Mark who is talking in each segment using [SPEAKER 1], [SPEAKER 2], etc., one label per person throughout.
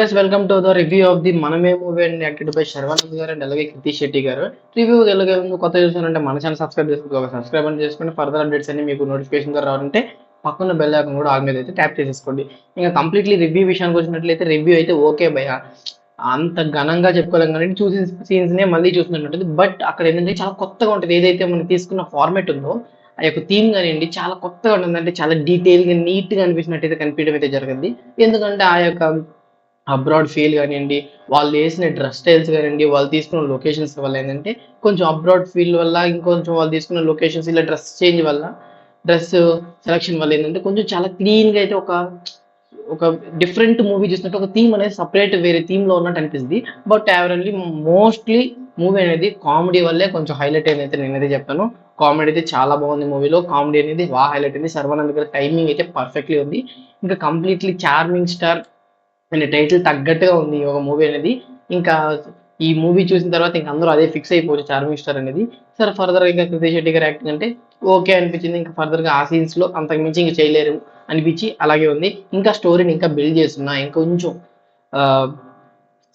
[SPEAKER 1] Guys welcome to the review of the Manamey movie and acted by Sharwanand garu and అలాగే కృతి శెట్టి గారు. Review ఎలాగే ముందు కొత్త చూసారంటే మన ఛానల్ సబ్స్క్రైబ్ చేసుకోండి సబ్స్క్రైబ్ అని చేసుకుని ఫర్దర్ అప్డేట్స్ అన్ని మీకు నోటిఫికేషన్ ద్వారా రావాలంటే పక్కన బెల్ ఐకాన్ కూడా ఆల్ మీద అయితే ట్యాప్ చేసేసుకోండి. ఇంకా కంప్లీట్లీ రివ్యూ విషయానికి వచ్చినట్లయితే రివ్యూ అయితే ఓకే భయ అంత ఘనంగా చెప్పుకోలేం కానీ చూసిన సీన్స్ నే మళ్ళీ చూసినట్టు బట్ అక్కడ ఏంటంటే చాలా కొత్తగా ఉంటుంది. ఏదైతే మనం తీసుకున్న ఫార్మేట్ ఉందో ఆ యొక్క థీమ్ కానివ్వండి చాలా కొత్తగా ఉంటుంది అంటే చాలా డీటెయిల్గా నీట్గా అనిపించినట్టయితే కనిపించడం అయితే జరిగింది ఎందుకంటే ఆ యొక్క అబ్రాడ్ ఫీల్ కానివ్వండి వాళ్ళు వేసిన డ్రెస్ స్టైల్స్ కానివ్వండి వాళ్ళు తీసుకున్న లొకేషన్స్ వల్ల ఏంటంటే కొంచెం అబ్రాడ్ ఫీల్ వల్ల ఇంకొంచెం వాళ్ళు తీసుకున్న లొకేషన్స్ ఇలా డ్రెస్ చేంజ్ వల్ల డ్రెస్ సెలక్షన్ వల్ల ఏంటంటే కొంచెం చాలా క్లీన్గా అయితే ఒక ఒక డిఫరెంట్ మూవీ చూసినట్టు ఒక థీమ్ అనేది సపరేట్ వేరే థీమ్లో ఉన్నట్టు అనిపిస్తుంది. బట్ యావరేజ్లీ మోస్ట్లీ మూవీ అనేది కామెడీ వల్లే కొంచెం హైలైట్ అయింది అయితే నేనైతే చెప్తాను. కామెడీ అయితే చాలా బాగుంది మూవీలో కామెడీ అనేది బాగా హైలైట్ అయింది. సర్వానంద్ గారి టైమింగ్ అయితే పర్ఫెక్ట్లీ ఉంది. ఇంకా completely charming star and title తగ్గట్టుగా ఉంది ఈ ఒక మూవీ అనేది. ఇంకా ఈ మూవీ చూసిన తర్వాత ఇంకా అందరూ అదే ఫిక్స్ అయిపోవచ్చు చార్మింగ్ స్టార్ అనేది. సరే ఫర్దర్ ఇంకా కృతి శెట్టి గారి యాక్టింగ్ అంటే ఓకే అనిపించింది. ఇంకా ఫర్దర్గా ఆ సీన్స్లో అంతకు మించి ఇంకా చేయలేరు అనిపించి అలాగే ఉంది. ఇంకా స్టోరీని ఇంకా బిల్డ్ చేస్తున్నా. ఇంకొంచెం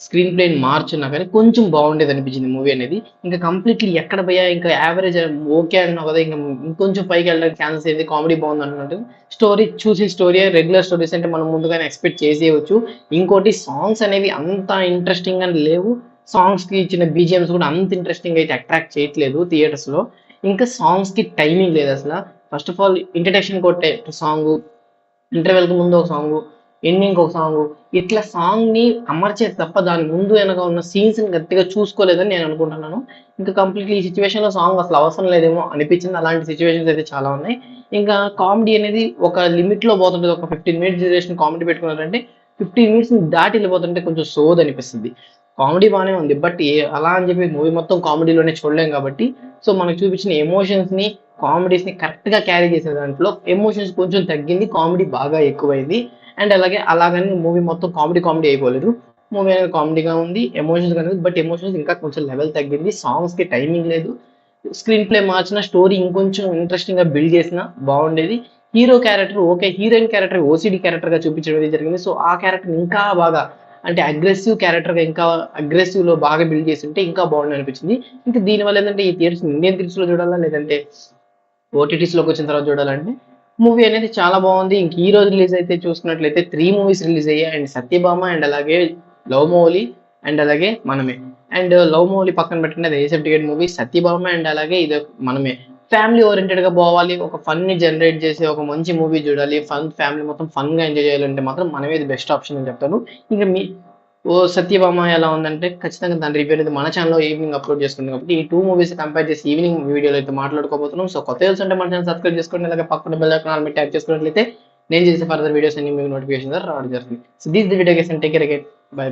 [SPEAKER 1] స్క్రీన్ ప్లేని మార్చున్నా కానీ కొంచెం బాగుండేది అనిపించింది మూవీ అనేది. ఇంకా కంప్లీట్లీ ఎక్కడ పోయా ఇంకా యావరేజ్ ఓకే అన్నావు కదా ఇంకా ఇంకొంచెం పైకి వెళ్ళడానికి ఛాన్సెస్ ఏంది కామెడీ బాగుంది అనుకుంటుంది స్టోరీ చూసి స్టోరీ రెగ్యులర్ స్టోరీస్ అంటే మనం ముందుగానే ఎక్స్పెక్ట్ చేసేయవచ్చు ఇంకోటి సాంగ్స్ అనేవి అంత ఇంట్రెస్టింగ్ అని లేవు. సాంగ్స్కి ఇచ్చిన బీజిఎమ్స్ కూడా అంత ఇంట్రెస్టింగ్ అయితే అట్రాక్ట్ చేయట్లేదు థియేటర్స్లో. ఇంకా సాంగ్స్కి టైమింగ్ లేదు అసలు. ఫస్ట్ ఆఫ్ ఆల్ ఇంట్రడక్షన్ కొట్టే సాంగ్ ఇంటర్వెల్కి ముందు ఒక సాంగ్ ఎండింగ్ ఒక సాంగ్ ఇట్లా సాంగ్ని అమర్చేది తప్ప దాని ముందు వెనక ఉన్న సీన్స్ని గట్టిగా చూసుకోలేదని నేను అనుకుంటున్నాను. ఇంకా కంప్లీట్లీ ఈ సిచ్యువేషన్లో సాంగ్ అసలు అవసరం లేదేమో అనిపించింది. అలాంటి సిచ్యువేషన్స్ అయితే చాలా ఉన్నాయి. ఇంకా కామెడీ అనేది ఒక లిమిట్లో పోతుంటుంది. ఒక ఫిఫ్టీన్ మినిట్స్ డ్యూరేషన్ కామెడీ పెట్టుకున్నారంటే ఫిఫ్టీన్ మినిట్స్ దాటి వెళ్ళిపోతుంటే కొంచెం సోద్ అనిపిస్తుంది. కామెడీ బాగానే ఉంది. బట్ అలా అని చెప్పి మూవీ మొత్తం కామెడీలోనే చూడలేం కాబట్టి సో మనకు చూపించిన ఎమోషన్స్ని కామెడీస్ని కరెక్ట్గా క్యారీ చేసే దాంట్లో ఎమోషన్స్ కొంచెం తగ్గింది. కామెడీ బాగా ఎక్కువైంది. అండ్ అలాగే అలాగని మూవీ మొత్తం కామెడీ కామెడీ అయిపోలేదు. మూవీ అనేది కామెడీగా ఉంది ఎమోషన్స్ అనేది బట్ ఎమోషన్స్ ఇంకా కొంచెం లెవెల్ తగ్గింది. సాంగ్స్కి టైమింగ్ లేదు. స్క్రీన్ ప్లే మార్చిన స్టోరీ ఇంకొంచెం ఇంట్రెస్టింగ్గా బిల్డ్ చేసిన బాగుండేది. Hero character okay heroine character OCD క్యారెక్టర్గా చూపించడం అనేది జరిగింది. సో ఆ క్యారెక్టర్ ఇంకా బాగా అంటే అగ్రెసివ్ క్యారెక్టర్గా ఇంకా అగ్రెసివ్లో బాగా బిల్డ్ చేసి ఉంటే ఇంకా బాగుంది అనిపించింది. ఇంకా దీనివల్ల ఏంటంటే ఈ థియేటర్స్ ఇండియన్ థియేటర్స్లో చూడాలా లేదంటే ఓటీటీస్లోకి వచ్చిన తర్వాత చూడాలంటే మూవీ అనేది చాలా బాగుంది. ఇంక ఈ రోజు రిలీజ్ అయితే చూసుకున్నట్లయితే త్రీ మూవీస్ రిలీజ్ అయ్యాయి. అండ్ సత్యభామ అండ్ అలాగే లవ్ మౌలి అండ్ అలాగే మనమే. అండ్ లవ్ మౌలి పక్కన పెట్టిన అది ఏసెఫ్ టికెట్ మూవీ. సత్యభామ అండ్ అలాగే ఇది మనమే. ఫ్యామిలీ ఓరియంటెడ్గా పోవాలి ఒక ఫన్ని జనరేట్ చేసి ఒక మంచి మూవీ చూడాలి ఫన్ ఫ్యామిలీ మొత్తం ఫన్గా ఎంజాయ్ చేయాలంటే మాత్రం మనమే ఇది బెస్ట్ ఆప్షన్ అని చెప్తాను. ఇంకా మీ ఓ సత్యభామ ఎలా ఉందంటే ఖచ్చితంగా దాని రివ్యూ అనేది మన ఛానల్లో ఈవినింగ్ అప్లోడ్ చేసుకుంటాం కాబట్టి ఈ టూ మూవీస్ కంపేర్ చేసి ఈవినింగ్ వీడియోలో అయితే మాట్లాడుకోబోతున్నాం. సో కొత్త తెలుసు అంటే మన ఛానల్ సబ్స్క్రైబ్ చేసుకోండి అలాగే పక్కన బెల్ ఐకాన్ మీద ట్యాప్ చేసుకున్నట్లయితే నేను చేసే ఫర్దర్ వీడియోస్ అన్ని మీకు నోటిఫికేషన్ రావడం జరుగుతుంది. So these the video guys take care bye bye